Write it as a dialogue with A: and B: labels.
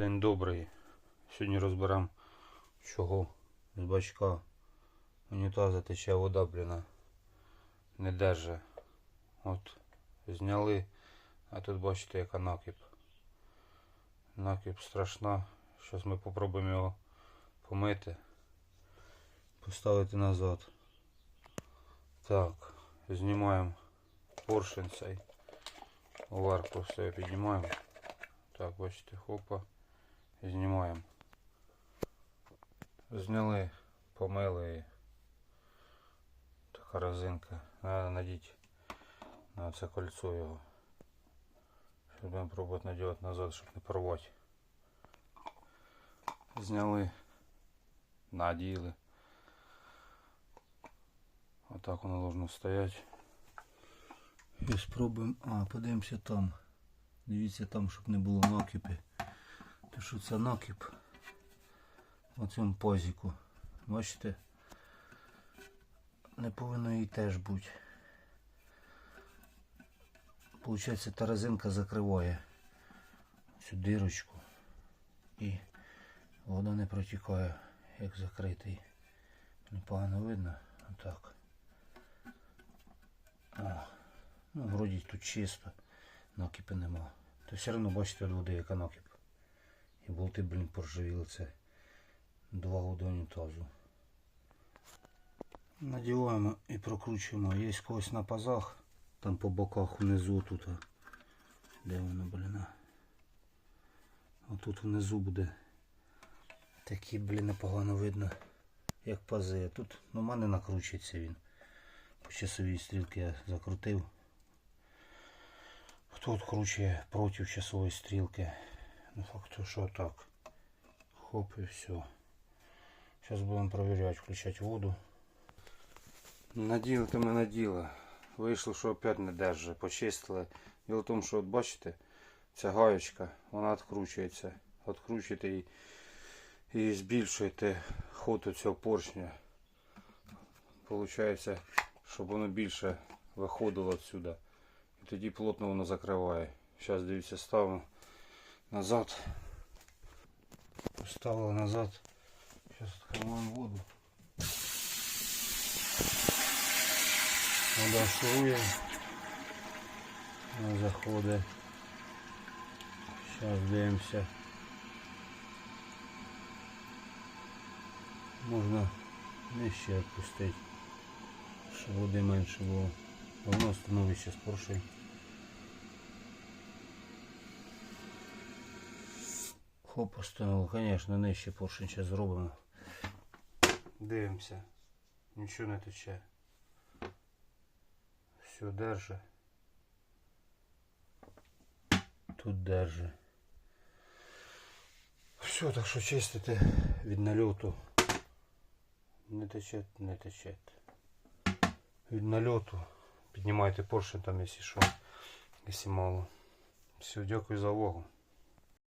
A: День добрий. Сьогодні розберемо, чого з бачка унітаза тече вода, бліна. Не держи. От зняли, а тут бачите, яка накип. Накип страшна. Зараз ми попробуємо його помити. Поставити назад. Так, знімаємо поршень цей. Варку все піднімаємо. Так, бачите, хопа. Знімаємо. Зняли, помили така резинка. Треба надіть на це кольцо його. Будемо пробувати надівати назад, щоб не порвати. Зняли, наділи. Отак воно должно стояти. І спробуємо. А, подивимося там. Дивіться там, щоб не було накипи. Що це накип на цьому пазіку. Бачите? Не повинно її теж бути. Получається та резинка закриває цю дирочку і вода не протікає, як закритий. Непогано видно. Отак. О, ну вроді тут чисто, накипи нема. То все одно бачите від води яка накип. І болти, блін, поржавіли це два года унітазу. Надіваємо і прокручуємо. Є когось на пазах, там по боках внизу тут. Де воно, блін? Отут внизу буде. Такі, блін, непогано видно, як пази. Тут ну, мене накручується він. По часовій стрілці я закрутив. Хто відкручує проти часової стрілки? Ну факту що так. Хоп і все. Зараз будемо перевіряти, включати воду. Наділи то ми наділи. Вийшло, що опять не держи. Почистили. Діло в тому, що от бачите, ця гаєчка, вона відкручується. Відкручуєте і, і збільшуєте ход цього поршня. Получається, щоб воно більше виходило відсюди. І тоді плотно воно закриває. Зараз дивіться, ставимо назад. Поставили назад. Зараз відкриваємо воду. Вода шурує. Вона заходить. Зараз дивимося. Можна нижче відпустити, щоб води менше було. Воно становище з поршень. Хоп, установив, звісно, нижче поршень зараз зробимо. Дивимося. Нічого не тече. Все держи. Тут держи. Все, так що чистити від нальоту. Не тече, не тече. Від нальоту. Піднімайте поршень там, якщо що, якщо мало. Все, дякую за увагу.